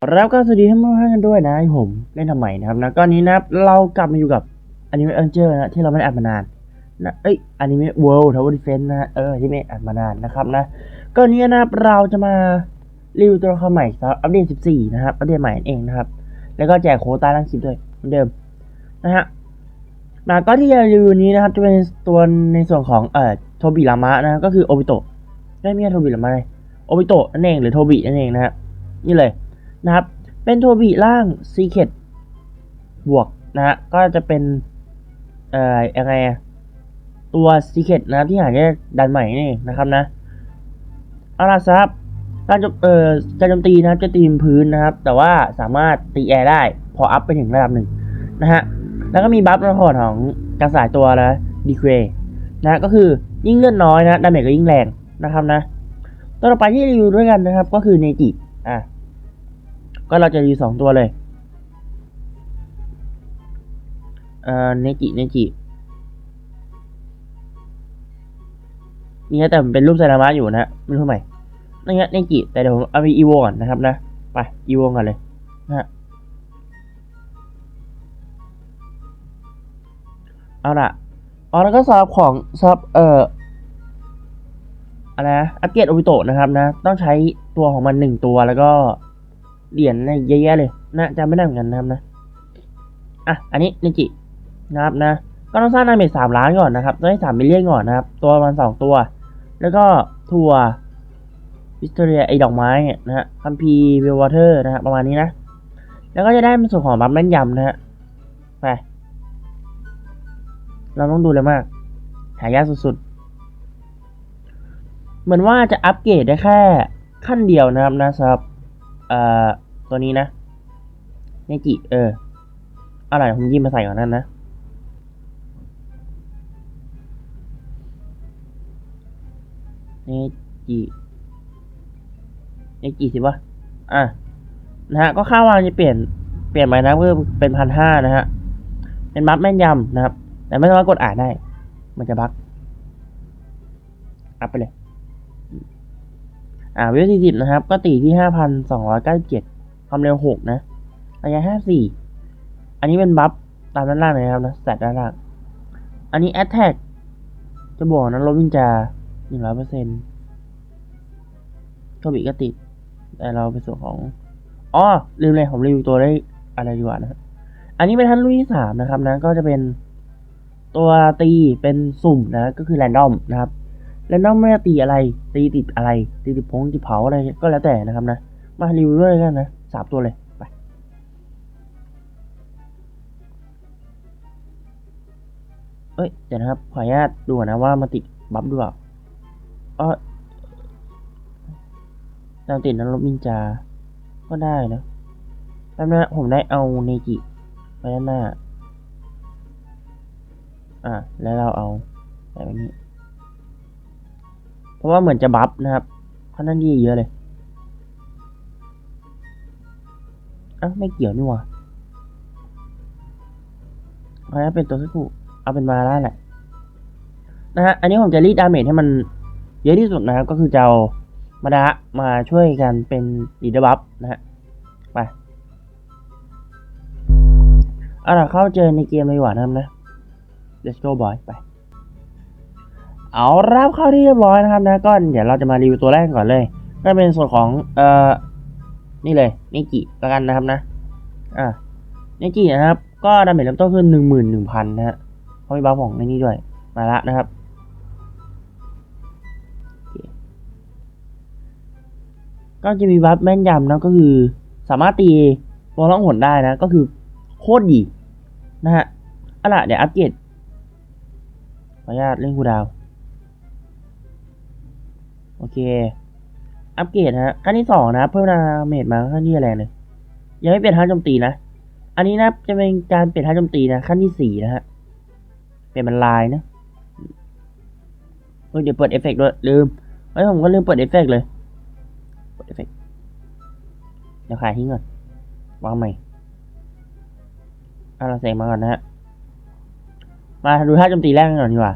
แล้วก็สวัสดีท่านผู้ชมกันด้วยนะผมเล่นทำใหม่นะครับนะก็นี้นะเรากลับมาอยู่กับอนิเมะเอ็นเจอร์นะที่เราไม่ได้อัดมานานนะเอ้ยอนิเมะเวิลด์ทาวเวอร์ดิเฟนนะเออที่ไม่อัดมานานนะครับนะก็นี้นะเราจะมารีวิวตัวละครใหม่สำหรับอัปเดต 14 นะครับอัปเดตใหม่นั่นเองนะครับ แล้วก็แจกโควต้าล่างคลิปด้วยเหมือนเดิมนะฮะมาก็ที่จะรีวิวนี้นะครับจะเป็นตัวในส่วนของเอ่อโทบิรามะนะก็คือโอบิโตะได้ไม่ใช่โทบิรามะเลยโอบิโตะนั่นเองหรือโทบินั่นเองนะฮะนี่เลย นะครับ เป็นโทบิล่างซีเคดบวกนะฮะก็จะเป็นเอ่อยังไงตัวซีเคดนะครับที่หาได้ดันใหม่นี่นะครับนะเอาล่ะครับการโจมเอ่อการโจมตีนะครับจะตีมพื้นนะครับ แต่ว่าสามารถตีแอร์ได้ พออัพไปถึงระดับหนึ่งนะฮะแล้วก็มีบัฟในพอของการสายตัวนะดีเควนะก็คือยิ่งเลื่อนน้อยนะดาเมจก็ยิ่งแรงนะครับนะตัวต่อไปที่รีวิวด้วยกันนะครับ ก็คือเนจิอะ ก็เราจะรีสองตัวเลย เอ่อเนจิเนจินี่แต่มันเป็นรูปไซรามะอยู่นะไม่รู้ทำไมนี่ฮะเนจิแต่เดี๋ยวผมเอาไปอีโวก่อนนะครับนะ ไปอีโวก่อนเลยนะฮะเอาละอ๋อแล้วก็สำหรับของสำหรับเอ่ออะไรนะอัปเกรดโอบิโตะนะครับนะ ต้องใช้ตัวของมันหนึ่งตัวแล้วก็ เหรียญเนี่ยเยอะแยะเลยนะจำไม่ได้เหมือนกันนะครับนะอะอันนี้นิจินะครับนะ ก็ต้องสร้างดาเมจสามล้านก่อนนะครับต้องให้สามมิลเลียนก่อนนะครับ ตัวประมันสองตัว แล้วก็ทัววิสเตอเรียไอดอกไม้เนี่ยนะฮะคัมพีเวลวอเตอร์นะฮะประมาณนี้นะ แล้วก็จะได้เป็นส่วนของบัฟแม่นยำนะฮะไปเราต้องดูเลยมาก หายากสุดๆ เหมือนว่าจะอัปเกรดได้แค่ขั้นเดียวนะครับนะสำหรับ เอ่อ ตัวนี้นะเนจิ เออ อะไรผมยิ้มมาใส่ก่อนนั่นนะ เนจิเนจิสิวะ อะ นะฮะ ก็ค่าวางจะเปลี่ยน เปลี่ยนไปนะเพื่อเป็นพันห้านะฮะ เป็นบัฟแม่นยำนะครับ แต่ไม่สามารถกดอ่านได้ มันจะบั๊กอัพไปเลย อ่าวิวสี่สิบนะครับ ก็ตีที่ห้าพันสองร้อยเก้าสิบเจ็ดความเร็วหกนะระยะห้าสี่อันนี้เป็นบัฟตามด้านล่างนะครับนะแสตด้านล่าง อันนี้แอตแทกจะบอกนะลบวินจาหนึ่งร้อยเปอร์เซ็นต์โทบิก็ติด แต่เราเป็นส่วนของอ๋อลืมเลยผมรีวิวตัวได้อะไรดีกว่านะ อันนี้เป็นท่านรุ่นที่สามนะครับนะ ก็จะเป็นตัวตีเป็นสุ่มนะ ก็คือแรนดอมนะครับ แรนดอมไม่ตีอะไร ตีติดอะไร ตีติดพงติดเผาอะไรก็แล้วแต่นะครับนะ มารีวิวด้วยกันนะสามตัวเลยไปเอ้ยเดี๋ยวนะครับ ขออนุญาตดูนะว่ามันติดบัฟด้วยเปล่าเออตามติดนั้นลบมินจา ก็ได้นะแป๊บนะผมได้เอาเนจิไปด้านหน้า อะแล้วเราเอาใส่ไว้นี้ เพราะว่าเหมือนจะบัฟนะครับค่อนข้างดีเยอะเลยอะไม่เกี่ยวนี่หว่าเพราะฉะเป็นตัวสักคู่เอาเป็นมาได้แหละนะฮะอันนี้ผมจะรีดดาเมจให้มันเยอะที่สุดนะครับ ก็คือจะเอามาดะมาช่วยกันเป็นลีเดอร์บัฟนะฮะไปเอาล่ะเข้าเจอในเกมเลยดีกว่านะครับนะ let's go boy ไป เอารับเข้าที่เรียบร้อยนะครับนะก็เดี๋ยวเราจะมารีวิวตัวแรกก่อนเลย ก็เป็นส่วนของเอ่อนี่เลยนิจิละกันนะครับนะอ่านิจินะครับ ก็ดาเมจเริ่มต้นขึ้นหนึ่งหมื่นหนึ่งพันนะฮะเพราะมีบัฟของในนี้ด้วยมาละนะครับก็จะมีบัฟแม่นยำนะก็คือสามารถตีตัวล่องหนได้นะ ก็คือโคตรดีนะฮะเอาล่ะเดี๋ยวอัปเกรดขออนุญาตเล่นคูดาว โอเค อัปเกรดฮะขั้นที่สองนะเพิ่มดาเมจมาขั้นที่แรงเลยยังไม่เปลี่ยนท่าโจมตีนะ อันนี้นะจะเป็นการเปลี่ยนท่าโจมตีนะขั้นที่สี่นะฮะเปลี่ยนเป็นลายนะเฮ้ยเดี๋ยวเปิดเอฟเฟกต์ด้วยลืมเฮ้ยผมก็ลืมเปิดเอฟเฟกต์เลยเปิดเอฟเฟกต์เดี๋ยวขายทิ้งก่อนวางใหม่เอาเราเสกมาก่อนนะฮะมาดูท่าโจมตีแรกกันก่อนดีกว่า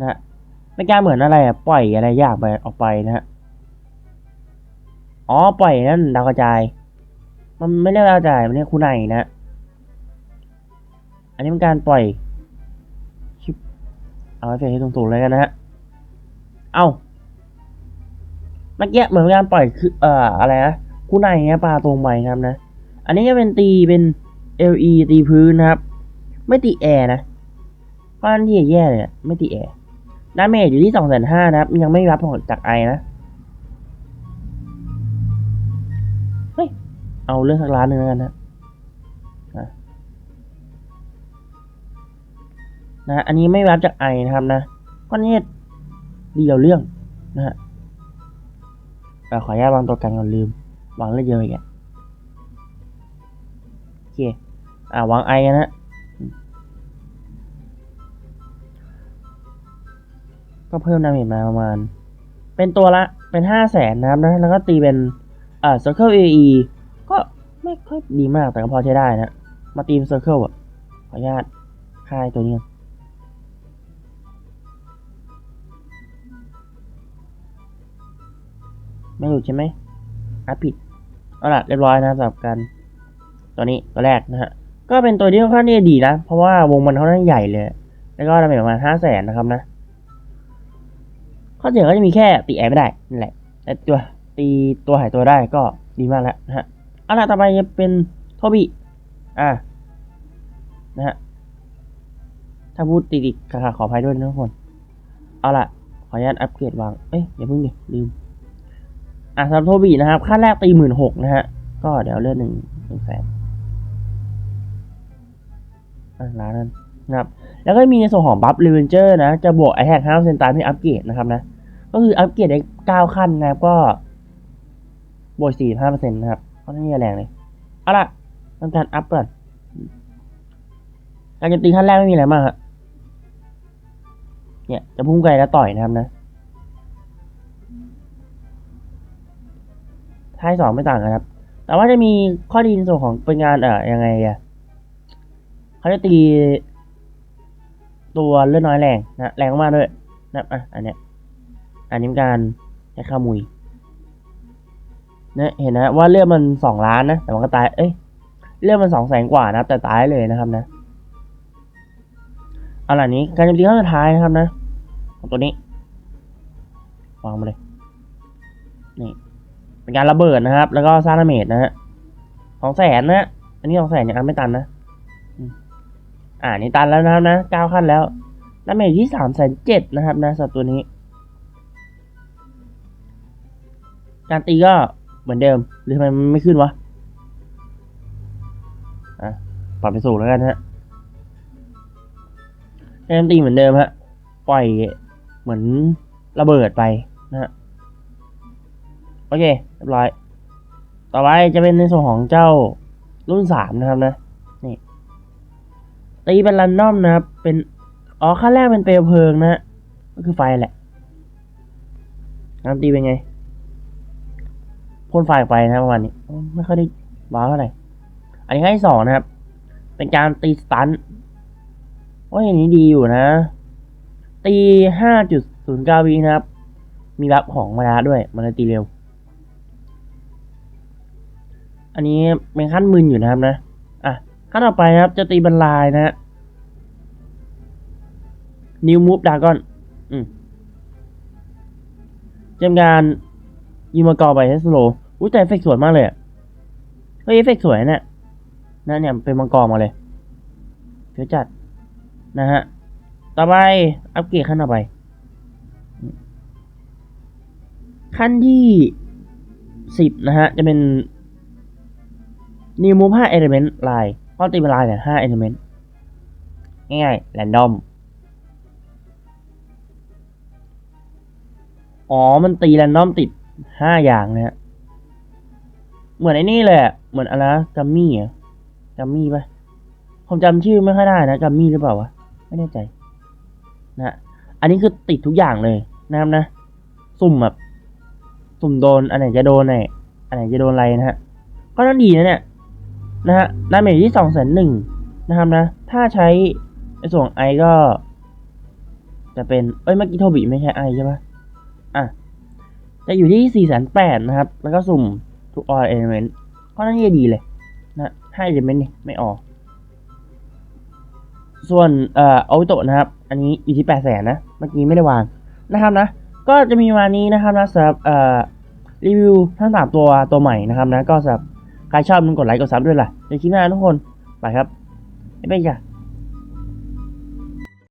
นะฮะ ไม่กล้าเหมือนอะไรอะปล่อยอะไรยากไปออกไปนะฮะอ๋อปล่อยนั่นดาวกระจาย มันไม่เรียกเราจ่ายมันเรียกคุณไหนนะอันนี้เป็นการปล่อยชิบเอาไว้เฟซให้ตรงๆเลยกันนะฮะเอาเมื่อกี้เหมือนการปล่อยคือเอ่ออะไรนะคุณไหนเนี่ยปลาตรงไปครับนะ อันนี้จะเป็นตีเป็น LE ตีพื้นนะครับ ไม่ตีแอร์นะเพราะอันที่แย่เลยไม่ตีแอร์ ดาเมจอยู่ที่สองแสนห้านะครับ ยังไม่รับผลจากไอนะ เฮ้ย เอาเรื่องสักร้านหนึ่งแล้วกันนะนะอันนี้ไม่รับจากไอนะครับนะก็นี่เดียวเรื่องนะฮะขออนุญาตวางตัวกันก่อนลืม วางเรื่องเยอะอีกอะโอเค อ่าวางไอกันนะ ก็เพิ่มดาเมจมาประมาณ เป็นตัวละเป็นห้าแสนนะครับแล้วก็ตีเป็นอ่า Circle AE ก็ไม่ค่อยดีมากแต่ก็พอใช้ได้นะ มาตีม Circle อะ ขออนุญาตค่ายตัวนี้ไม่หลุดใช่ไหมอะผิด เอาละเรียบร้อยนะสำหรับการตัวนี้ตัวแรกนะฮะ ก็เป็นตัวที่ค่อนข้างที่จะดีนะ เพราะว่าวงมันค่อนข้างใหญ่เลย แล้วก็ดาเมจประมาณห้าแสนนะครับนะ ข้อเสียก็จะมีแค่ตีแอร์ไม่ได้นั่นแหละแต่ตัวตีตัวหายตัวได้ก็ดีมากแล้วนะฮะเอาล่ะต่อไปจะเป็นโทบิอ่านะฮะถ้าพูดติดๆขาขออภัยด้วยนะทุกคนเอาล่ะขออนุญาตอัปเกรดวาง เอ้ยอย่าเพิ่งดิลืม อะสำหรับโทบีนะครับค่าแรกตีหมื่นหกนะฮะ ก็เดี๋ยวเลื่อกหนึ่งหนึ่งแสนอะร้านนั้นนะครับ แล้วก็มีในส่วนของบัฟเรเวนเจอร์นะ จะบวกไอแท็กห้าเซนตามที่อัปเกรดนะครับนะ ก็คืออัปเกรดได้เก้าขั้นนะครับก็บวกสี่ห้าเปอร์เซ็นต์นะครับก็นี่แรงเลยเอาล่ะทำการอัพก่อนการจมตีขั้นแรกไม่มีอะไรมากฮะเนี่ยจะพุ่งไกลแล้วต่อยนะครับนะท้ายสองไม่ต่างกันครับ แต่ว่าจะมีข้อดีในส่วนของเป็นงานเอ่อยังไงอะเขาจะตี ตัวเลือดน้อยแรงนะแรงมากด้วยนะอะอันเนี้ยอันนี้การใช้ข้ามุยนะเห็นนะว่าเลือดมันสองล้านนะแต่มันก็ตายเอ้ยเลือดมันสองแสนกว่านะแต่ตายเลยนะครับนะเอาล่ะนี้การโจมตีครั้งสุดท้ายนะครับนะของตัวนี้วางมาเลยนี่เป็นการระเบิดนะครับ แล้วก็สร้างดาเมจนะฮะสองแสนนะอันนี้สองแสนยังอันไม่ตันนะ อ่านี่ตันแล้วนะครับนะเก้าขั้นแล้วดาเมจที่สามแสนเจ็ดนะครับนะสำหรับตัวนี้ การตีก็เหมือนเดิม หรือทำไมมันไม่ขึ้นวะ อะปรับไปสูงแล้วกันฮะการตีเหมือนเดิมฮะ ปล่อยเหมือนระเบิดไปนะฮะ โอเคเรียบร้อย ต่อไปจะเป็นในส่วนของเจ้ารุ่นสามนะครับนะ ตีเป็นรันดอมนะครับ เป็น อ๋อขั้นแรกเป็นเปลวเพลิงนะก็คือไฟแหละการตีเป็นไงพ่นไฟออกไปนะครับประมาณนี้ ไม่ค่อยได้ว้าวเท่าไหร่ อันนี้ขั้นที่สองนะครับ เป็นการตีสตันโอ้ยอันนี้ดีอยู่นะ ตีห้าจุดศูนย์เก้าวินะครับ มีรับของมาดาด้วย มันเลยตีเร็ว อันนี้เป็นขั้นมึนอยู่นะครับนะ ขั้นต่อไปครับจะตีบรรลายนะฮะนิวมูฟดากอนอืมเจมการยิงมากอไปให้สโลอุ้ยแต่เอฟเฟกต์สวยมากเลยอะเฮ้ยเอฟเฟกต์สวยนะเนี่ยนะเนี่ยเป็นมังกรมาเลยเดี๋ยวจัด นะฮะ ต่อไปอัปเกรดขั้นต่อไป ขั้นที่สิบนะฮะ จะเป็นนิวมูฟห้ เอลิเมนต์ลายเพราะตีเป็นลายเนี่ยห้าเอลิเมนต์ง่ายๆแรนดอม อ๋อ มันตีแรนดอมติดห้าอย่างนะฮะ เหมือนไอ้นี่เลยเหมือนอะไรนะกัมมี่อะกัมมี่ปะผมจำชื่อไม่ค่อยได้นะกัมมี่หรือเปล่าวะ ไม่แน่ใจนะฮะอันนี้คือติดทุกอย่างเลยนะครับนะ สุ่มแบบ สุ่มโดน อันไหนจะโดนไหนอันไหนจะโดนอะไรนะฮะ ก็น่าดีนะเนี่ย นะฮะดาเมจที่สองแสนหนึ่งนะครับนะ ถ้าใช้ในส่วนไอก็ จะเป็น เอ้ยเมื่อกี้โทบีไม่ใช่ไอใช่ปะอะ จะอยู่ที่สี่แสนแปดนะครับ แล้วก็สุ่มทุกออเอลเมนต์ก็น่าจะดีเลย นะให้เอลเมนต์นี่ไม่ออก ส่วนเอ่อโอาโตะนะครับ อันนี้อยู่ที่แปดแสนนะ เมื่อกี้ไม่ได้วางนะครับนะ ก็จะมีวันนี้นะครับนะสำหรับเอ่อรีวิวทั้งสามตัวตัวใหม่นะครับนะ ก็สำหรับ ใครชอบมึงกดไลค์กดซับด้วยล่ะอย่าคิดหน้าทุกคน ไปครับไม่ไปจ้ะ